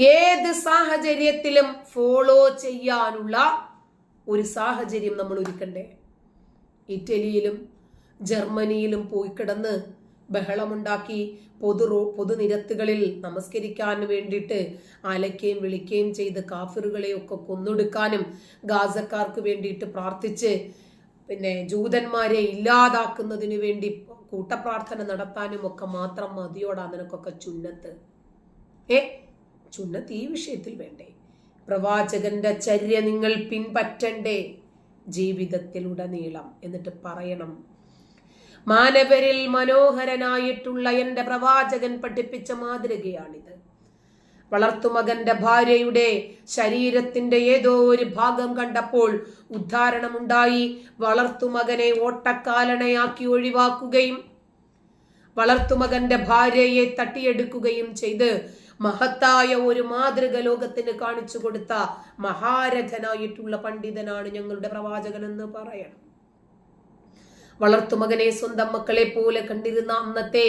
ഏത് സാഹചര്യത്തിലും ഫോളോ ചെയ്യാനുള്ള ഒരു സാഹചര്യം നമ്മൾ ഒരുക്കണ്ടേ? ഇറ്റലിയിലും ജർമ്മനിയിലും പോയി കിടന്ന് ബഹളമുണ്ടാക്കി പൊതു പൊതുനിരത്തുകളിൽ നമസ്കരിക്കാൻ വേണ്ടിയിട്ട് അലക്കുകയും വിളിക്കുകയും ചെയ്ത് കാഫിറുകളെയൊക്കെ കൊന്നൊടുക്കാനും ഗാസക്കാർക്ക് വേണ്ടിയിട്ട് പ്രാർത്ഥിച്ച് പിന്നെ ജൂതന്മാരെ ഇല്ലാതാക്കുന്നതിന് വേണ്ടി കൂട്ടപ്രാർത്ഥന നടത്താനും ഒക്കെ മാത്രം മതിയോടാ നിനക്കൊക്കെ ചുന്നത്ത്. ഏ? ചുന്നത്ത് ഈ വിഷയത്തിൽ വേണ്ടേ? പ്രവാചകന്റെ ചര്യ നിങ്ങൾ പിൻപറ്റണ്ടേ? ജീവിതത്തിലുടനീളം എന്നിട്ട് പറയണം. മാനവരിൽ മനോഹരനായിട്ടുള്ള എന്റെ പ്രവാചകൻ പഠിപ്പിച്ച മാതൃകയാണിത്. വളർത്തുമകന്റെ ഭാര്യയുടെ ശരീരത്തിന്റെ ഏതോ ഒരു ഭാഗം കണ്ടപ്പോൾ ഉദ്ധാരണമുണ്ടായി. വളർത്തുമകനെ ഓട്ടക്കാലണയാക്കി ഒഴിവാക്കുകയും വളർത്തുമകന്റെ ഭാര്യയെ തട്ടിയെടുക്കുകയും ചെയ്ത് മഹത്തായ ഒരു മാതൃക ലോകത്തിന് കാണിച്ചു കൊടുത്ത മഹാരഥനായിട്ടുള്ള പണ്ഡിതനാണ് ഞങ്ങളുടെ പ്രവാചകൻ എന്ന് പറയണം. വളർത്തുമകനെ സ്വന്തം മക്കളെ പോലെ കണ്ടിരുന്ന അന്നത്തെ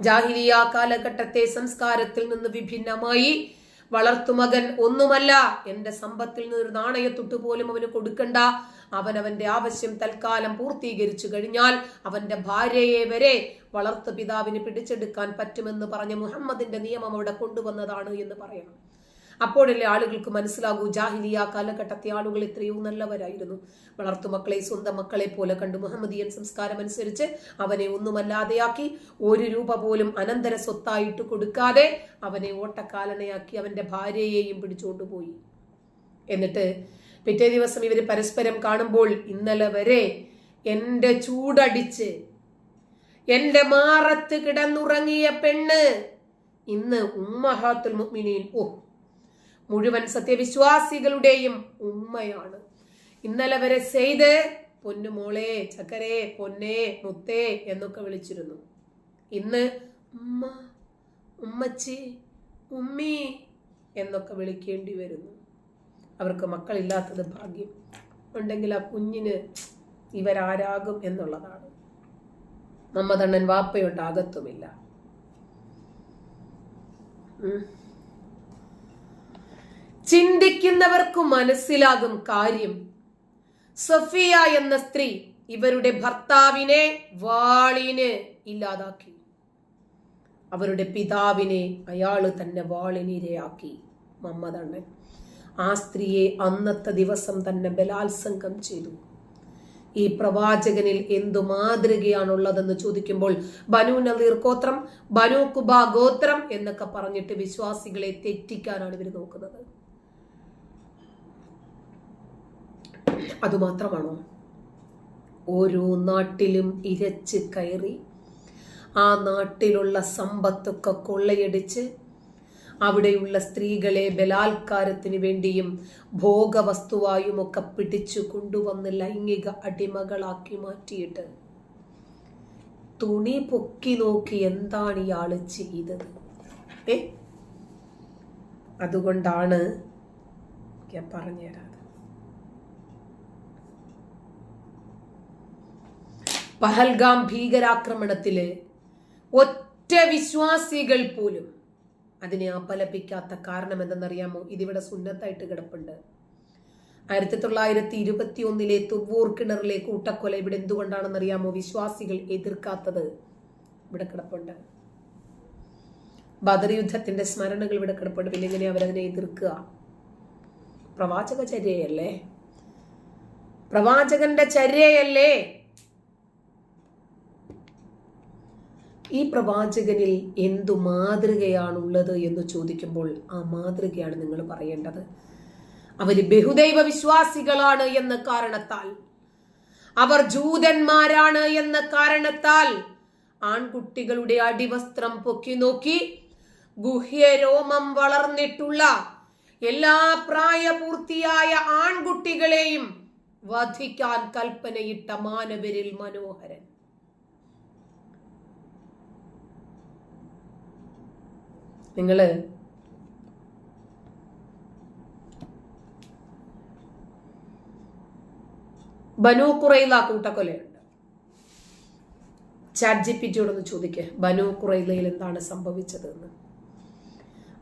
ജാഹിരിയ കാലഘട്ടത്തെ സംസ്കാരത്തിൽ നിന്ന് വിഭിന്നമായി വളർത്തുമകൻ ഒന്നുമല്ല. എന്റെ സമ്പത്തിൽ നിന്ന് ഒരു നാണയത്തൊട്ട് പോലും അവന് കൊടുക്കണ്ട. അവൻ അവന്റെ ആവശ്യം തൽക്കാലം പൂർത്തീകരിച്ചു കഴിഞ്ഞാൽ അവന്റെ ഭാര്യയെ വരെ വളർത്തു പിതാവിന് പിടിച്ചെടുക്കാൻ പറ്റുമെന്ന് പറഞ്ഞ മുഹമ്മദിന്റെ നിയമം അവിടെ കൊണ്ടുവന്നതാണ് എന്ന് പറയണം. അപ്പോഴല്ലേ ആളുകൾക്ക് മനസ്സിലാകൂ ജാഹിലിയ കാലഘട്ടത്തെ ആളുകൾ എത്രയോ നല്ലവരായിരുന്നു. വളർത്തുമക്കളെ സ്വന്തം മക്കളെ പോലെ കണ്ടു മുഹമ്മദിയൻ സംസ്കാരം അനുസരിച്ച് അവനെ ഒന്നുമല്ലാതെയാക്കി ഒരു രൂപ പോലും അനന്തര സ്വത്തായിട്ട് കൊടുക്കാതെ അവനെ ഓട്ടക്കാലനയാക്കി അവന്റെ ഭാര്യയെയും പിടിച്ചുകൊണ്ടുപോയി എന്നിട്ട് പിറ്റേ ദിവസം ഇവർ പരസ്പരം കാണുമ്പോൾ ഇന്നലെ വരെ എന്റെ ചൂടടിച്ച് എന്റെ മാറത്ത് കിടന്നുറങ്ങിയ പെണ്ണ് ഇന്ന് ഉമ്മഹാത്തുൽ മുഅ്മിനീൻ ഓ മുഴുവൻ സത്യവിശ്വാസികളുടെയും ഉമ്മയാണ്. ഇന്നലെ വരെ സെയ്ത് പൊന്നുമോളെ ചക്കരെ പൊന്നെ മുത്തേ എന്നൊക്കെ വിളിച്ചിരുന്നു. ഇന്ന് ഉമ്മ ഉമ്മച്ചി ഉമ്മി എന്നൊക്കെ വിളിക്കേണ്ടി വരുന്നു. അവർക്ക് മക്കളില്ലാത്തത് ഭാഗ്യം ഉണ്ടെങ്കിൽ ആ കുഞ്ഞിന് ഇവരാരാകും എന്നുള്ളതാണ്. നമ്മതണ്ണൻ വാപ്പയുണ്ടാകത്തുമില്ല. ചിന്തിക്കുന്നവർക്ക് മനസ്സിലാകും കാര്യം. സഫിയ എന്ന സ്ത്രീ ഇവരുടെ ഭർത്താവിനെ വാളിന് ഇല്ലാതാക്കി. അവരുടെ പിതാവിനെ അയാൾ തന്നെ വാളിനിരയാക്കി. മമ്മതണ്ണൻ ആ സ്ത്രീയെ അന്നത്തെ ദിവസം തന്നെ ബലാത്സംഗം ചെയ്തു. ഈ പ്രവാചകനിൽ എന്തു മാതൃകയാണുള്ളതെന്ന് ചോദിക്കുമ്പോൾ ബനു നദീർ ഗോത്രം ബനു കുബ ഗോത്രം എന്നൊക്കെ പറഞ്ഞിട്ട് വിശ്വാസികളെ തെറ്റിക്കാനാണ് ഇവർ നോക്കുന്നത്. അതുമാത്രമാണോ ഓരോ നാട്ടിലും ഇരച്ച് കയറി ആ നാട്ടിലുള്ള സമ്പത്തൊക്കെ കൊള്ളയടിച്ച് അവിടെയുള്ള സ്ത്രീകളെ ബലാത്കാരത്തിന് വേണ്ടിയും ഭോഗവസ്തുവായും ഒക്കെ പിടിച്ചു കൊണ്ടുവന്ന് ലൈംഗിക അടിമകളാക്കി മാറ്റിയിട്ട് തുണി പൊക്കി നോക്കി എന്താണ് ഇയാൾ ചെയ്തത്? ഏ? അതുകൊണ്ടാണ് ഞാൻ പറഞ്ഞുതരാത് പഹൽഗാം ഭീകരാക്രമണത്തിൽ ഒറ്റ വിശ്വാസികൾ പോലും അതിനെ അപലപിക്കാത്ത കാരണം എന്തെന്നറിയാമോ ഇതിവിടെ സുന്നത്തായിട്ട് കിടപ്പുണ്ട്. ആയിരത്തി തൊള്ളായിരത്തി ഇരുപത്തി ഒന്നിലെ തുവ്വൂർ കിണറിലെ കൂട്ടക്കൊല ഇവിടെ എന്തുകൊണ്ടാണെന്നറിയാമോ? വിശ്വാസികൾ എതിർക്കാത്തത് ഇവിടെ കിടപ്പുണ്ട്. ബദർ യുദ്ധത്തിന്റെ സ്മരണകൾ ഇവിടെ കിടപ്പുണ്ട്. പിന്നെ എങ്ങനെയാ അവരതിനെ എതിർക്കുക? പ്രവാചക ചര്യയല്ലേ? പ്രവാചകന്റെ ചര്യയല്ലേ? ഈ പ്രവാചകനിൽ എന്തു മാതൃകയാണുള്ളത് എന്ന് ചോദിക്കുമ്പോൾ ആ മാതൃകയാണ് നിങ്ങൾ പറയേണ്ടത്. അവർ ബഹുദൈവ വിശ്വാസികളാണ് എന്ന കാരണത്താൽ അവർ ജൂതന്മാരാണ് എന്ന കാരണത്താൽ ആൺകുട്ടികളുടെ അടിവസ്ത്രം പൊക്കി നോക്കി ഗുഹ്യരോമം വളർന്നിട്ടുള്ള എല്ലാ പ്രായപൂർത്തിയായ ആൺകുട്ടികളെയും വധിക്കാൻ കൽപ്പനയിട്ട മാനവരിൽ മനോഹരൻ. നിങ്ങൾ. ബനു കുറയില കൂട്ടക്കൊലയുണ്ട്. ചാറ്റ് ജി പി ടിയോടൊന്ന് ചോദിക്കുക ബനു കുറയിലയിൽ എന്താണ് സംഭവിച്ചത് എന്ന്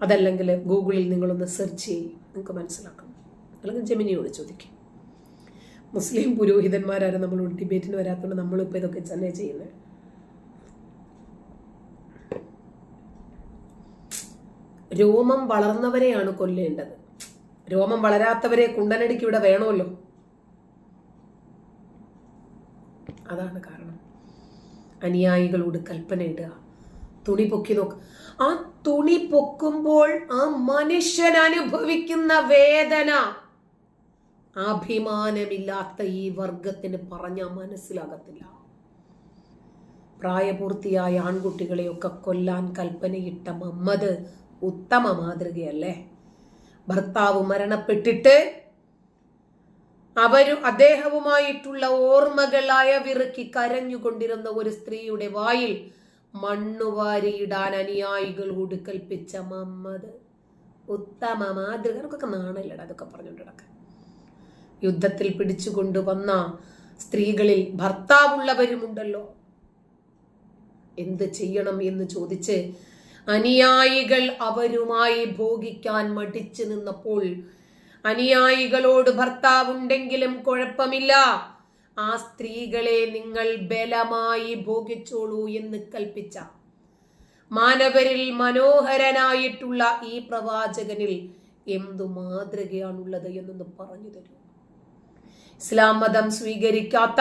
അതല്ലെങ്കിൽ ഗൂഗിളിൽ നിങ്ങളൊന്ന് സെർച്ച് ചെയ്യും. നിങ്ങൾക്ക് മനസ്സിലാക്കണം അല്ലെങ്കിൽ ജെമിനിയോട് ചോദിക്കും. മുസ്ലിം പുരോഹിതന്മാരാരും നമ്മൾ ഡിബേറ്റിന് വരാത്തതുകൊണ്ട് നമ്മളിപ്പോൾ ഇതൊക്കെ തന്നെ ചെയ്യുന്നത് രോമം വളർന്നവരെയാണ് കൊല്ലേണ്ടത്. രോമം വളരാത്തവരെ കുണ്ടനടിക്ക് ഇവിടെ വേണമല്ലോ. അതാണ് കാരണം. അനുയായികളോട് കൽപ്പനയിടുക തുണി പൊക്കി നോക്ക്. ആ തുണി പൊക്കുമ്പോൾ ആ മനുഷ്യൻ അനുഭവിക്കുന്ന വേദന. അഭിമാനമില്ലാത്ത ഈ വർഗത്തിന് പറഞ്ഞാൽ മനസ്സിലാകത്തില്ല. പ്രായപൂർത്തിയായ ആൺകുട്ടികളെയൊക്കെ കൊല്ലാൻ കൽപ്പനയിട്ട മമ്മദ് ഉത്തമ മാതൃകയല്ലേ? ഭർത്താവ് മരണപ്പെട്ടിട്ട് അവരും അദ്ദേഹവുമായിട്ടുള്ള ഓർമ്മകളായ വിറുക്കി കരഞ്ഞുകൊണ്ടിരുന്ന ഒരു സ്ത്രീയുടെ വായിൽ മണ്ണുവാരിയിടാൻ അനുയായികൾ ഉടുക്കൽപ്പിച്ച മമ്മത് ഉത്തമ മാതൃക. നമുക്കൊക്കെ നാണല്ലട അതൊക്കെ പറഞ്ഞുകൊണ്ട് യുദ്ധത്തിൽ പിടിച്ചുകൊണ്ടുവന്ന സ്ത്രീകളിൽ ഭർത്താവുള്ളവരുമുണ്ടല്ലോ. എന്ത് ചെയ്യണം എന്ന് ചോദിച്ച് അനുയായികൾ അവരുമായി ഭോഗിക്കാൻ മടിച്ചു നിന്നപ്പോൾ അനുയായികളോട് ഭർത്താവുണ്ടെങ്കിലും കുഴപ്പമില്ല. ആ സ്ത്രീകളെ നിങ്ങൾ ബലമായി ഭോഗിച്ചോളൂ എന്ന് കൽപ്പിച്ച മാനവരിൽ മനോഹരനായിട്ടുള്ള ഈ പ്രവാചകനിൽ എന്തു മാതൃകയാണുള്ളത് എന്നൊന്ന് പറഞ്ഞു തരൂ. ഇസ്ലാം മതം സ്വീകരിക്കാത്ത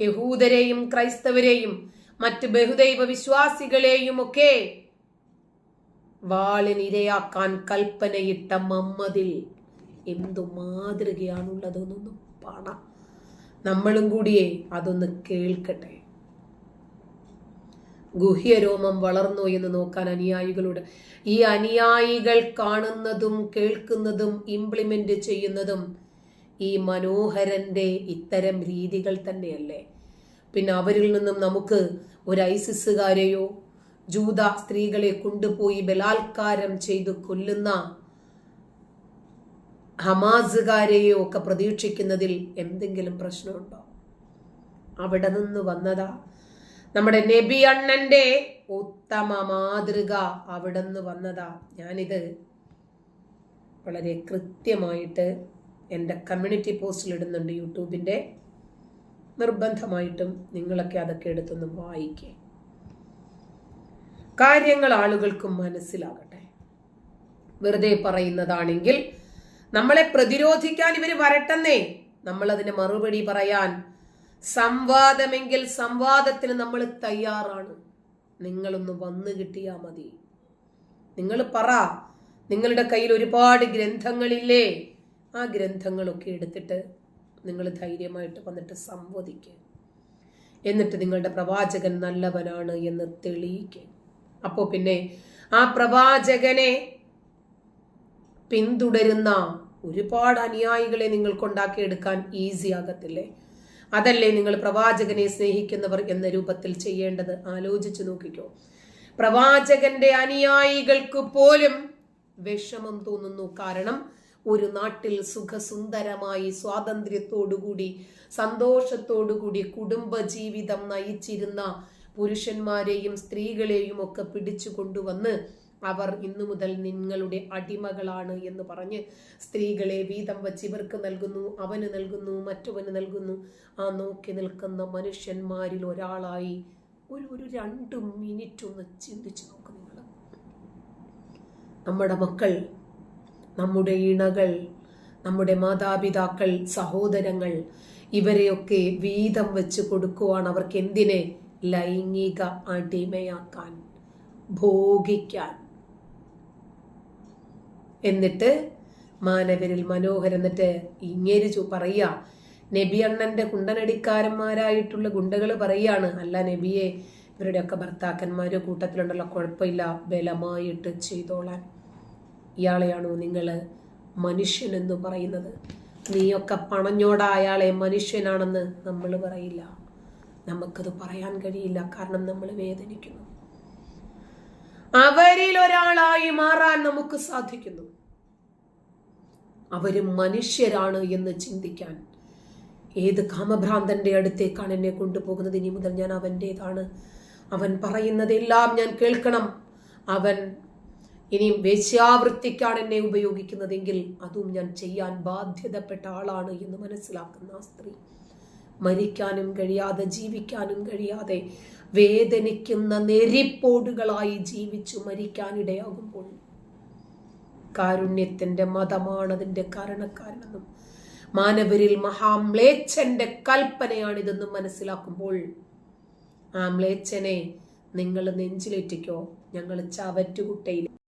യഹൂദരെയും ക്രൈസ്തവരെയും മറ്റ് ബഹുദൈവ വിശ്വാസികളെയും ഒക്കെ വാളിനിരയാക്കാൻ കൽപ്പനയിട്ട മമ്മതിൽ എന്തു മാതൃകയാണുള്ളതെന്നൊന്ന് പണ നമ്മളും കൂടിയേ അതൊന്ന് കേൾക്കട്ടെ. ഗുഹ്യരോമം വളർന്നു എന്ന് നോക്കാൻ അനുയായികളോട്. ഈ അനുയായികൾ കാണുന്നതും കേൾക്കുന്നതും ഇംപ്ലിമെന്റ് ചെയ്യുന്നതും ഈ മനോഹരന്റെ ഇത്തരം രീതികൾ തന്നെയല്ലേ? പിന്നെ അവരിൽ നിന്നും നമുക്ക് ഒരു ഐസിസുകാരെയോ ജൂത സ്ത്രീകളെ കൊണ്ടുപോയി ബലാത്കാരം ചെയ്തു കൊല്ലുന്ന ഹമാസുകാരെയോ ഒക്കെ പ്രതീക്ഷിക്കുന്നതിൽ എന്തെങ്കിലും പ്രശ്നമുണ്ടോ? അവിടെ നിന്ന് വന്നതാ. നമ്മുടെ നബി അണ്ണന്റെ ഉത്തമ മാതൃക അവിടെ നിന്ന് വന്നതാ. ഞാനിത് വളരെ കൃത്യമായിട്ട് എന്റെ കമ്മ്യൂണിറ്റി പോസ്റ്റിൽ ഇടുന്നുണ്ട് യൂട്യൂബിന്റെ. നിർബന്ധമായിട്ടും നിങ്ങളൊക്കെ അതൊക്കെ എടുത്തൊന്ന് വായിക്കേ. കാര്യങ്ങൾ ആളുകൾക്ക് മനസ്സിലാകട്ടെ. വെറുതെ പറയുന്നതാണെങ്കിൽ നമ്മളെ പ്രതിരോധിക്കാൻ ഇവർ വരട്ടെന്നേ. നമ്മൾ അതിന് മറുപടി പറയാൻ സംവാദമെങ്കിൽ സംവാദത്തിന് നമ്മൾ തയ്യാറാണ്. നിങ്ങളൊന്ന് വന്നു കിട്ടിയാ മതി. നിങ്ങൾ പറ നിങ്ങളുടെ കയ്യിൽ ഒരുപാട് ഗ്രന്ഥങ്ങളില്ലേ? ആ ഗ്രന്ഥങ്ങളൊക്കെ എടുത്തിട്ട് നിങ്ങൾ ധൈര്യമായിട്ട് വന്നിട്ട് സംവദിക്കുക എന്നിട്ട് നിങ്ങളുടെ പ്രവാചകൻ നല്ലവനാണ് എന്ന് തെളിയിക്കുക അപ്പോൾ പിന്നെ ആ പ്രവാചകനെ പിന്തുടരുന്ന ഒരുപാട് അനുയായികളെ നിങ്ങൾക്ക് എടുക്കാൻ ഈസി ആകത്തില്ലേ? അതല്ലേ നിങ്ങൾ പ്രവാചകനെ സ്നേഹിക്കുന്നവർ എന്ന രൂപത്തിൽ ചെയ്യേണ്ടത്? ആലോചിച്ചു നോക്കിക്കോ. പ്രവാചകന്റെ അനുയായികൾക്ക് പോലും വിഷമം തോന്നുന്നു. കാരണം ഒരു നാട്ടിൽ സുഖസുന്ദരമായി സ്വാതന്ത്ര്യത്തോടുകൂടി സന്തോഷത്തോടുകൂടി കുടുംബജീവിതം നയിച്ചിരുന്ന പുരുഷന്മാരെയും സ്ത്രീകളെയും ഒക്കെ പിടിച്ചു കൊണ്ടുവന്ന് അവർ ഇന്നു മുതൽ നിങ്ങളുടെ അടിമകളാണ് എന്ന് പറഞ്ഞ് സ്ത്രീകളെ വീതം വച്ച് ഇവർക്ക് നൽകുന്നു അവന് നൽകുന്നു മറ്റവന് നൽകുന്നു. ആ നോക്കി നിൽക്കുന്ന മനുഷ്യന്മാരിൽ ഒരാളായി ഒരു ഒരു രണ്ട് മിനിറ്റ് ഒന്ന് ചിന്തിച്ചു നോക്ക് നമ്മുടെ മക്കൾ നമ്മുടെ ഇണകൾ നമ്മുടെ മാതാപിതാക്കൾ സഹോദരങ്ങൾ ഇവരെയൊക്കെ വീതം വെച്ച് കൊടുക്കുവാണ് അവർക്ക് എന്തിനെ? ലൈംഗിക അടിമയാക്കാൻ ഭോഗിക്കാൻ. എന്നിട്ട് മാനവരിൽ മനോഹർ എന്നിട്ട് ഇങ്ങേര് ചു പറയുക. നബി അണ്ണന്റെ കുണ്ടനടിക്കാരന്മാരായിട്ടുള്ള ഗുണ്ടകൾ പറയാണ് അല്ല നബിയെ ഇവരുടെയൊക്കെ ഭർത്താക്കന്മാരോ കൂട്ടത്തിലുണ്ടല്ലോ കുഴപ്പമില്ല ബലമായിട്ട് ചെയ്തോളാൻ. ഇയാളെയാണോ നിങ്ങൾ മനുഷ്യനെന്ന് പറയുന്നത്? നീയൊക്കെ പണഞ്ഞോടാ അയാളെ മനുഷ്യനാണെന്ന് നമ്മൾ പറയില്ല. നമുക്കത് പറയാൻ കഴിയില്ല. കാരണം നമ്മൾ വേദനിക്കുന്നു. അവരിൽ ഒരാളായി മാറാൻ നമുക്ക് സാധിക്കുന്നു. അവർ മനുഷ്യരാണ് എന്ന് ചിന്തിക്കാൻ ഏത് കാമഭ്രാന്തന്റെ അടുത്തേക്കാണ് എന്നെ കൊണ്ടുപോകുന്നത്? ഇനി മുതൽ ഞാൻ അവന്റെതാണ് അവൻ പറയുന്നതെല്ലാം ഞാൻ കേൾക്കണം. അവൻ ഇനിയും വേശ്യാവൃത്തിക്കാണ് എന്നെ ഉപയോഗിക്കുന്നതെങ്കിൽ അതും ഞാൻ ചെയ്യാൻ ബാധ്യതപ്പെട്ട ആളാണ് എന്ന് മനസ്സിലാക്കുന്ന ആ സ്ത്രീ. മരിക്കാനും കഴിയാതെ ജീവിക്കാനും കഴിയാതെ വേദനിക്കുന്ന നെരിപ്പോടുകളായി ജീവിച്ചു മരിക്കാനിടയാകുമ്പോൾ കാരുണ്യത്തിന്റെ മതമാണ് അതിന്റെ കാരണക്കാരനെന്നും മാനവരിൽ മഹാമ്ലേച്ഛന്റെ കൽപ്പനയാണിതെന്നും മനസ്സിലാക്കുമ്പോൾ ആ മ്ലേച്ഛനെ നിങ്ങൾ നെഞ്ചിലേറ്റിക്കോ ഞങ്ങൾ ചവറ്റുകുട്ടയിൽ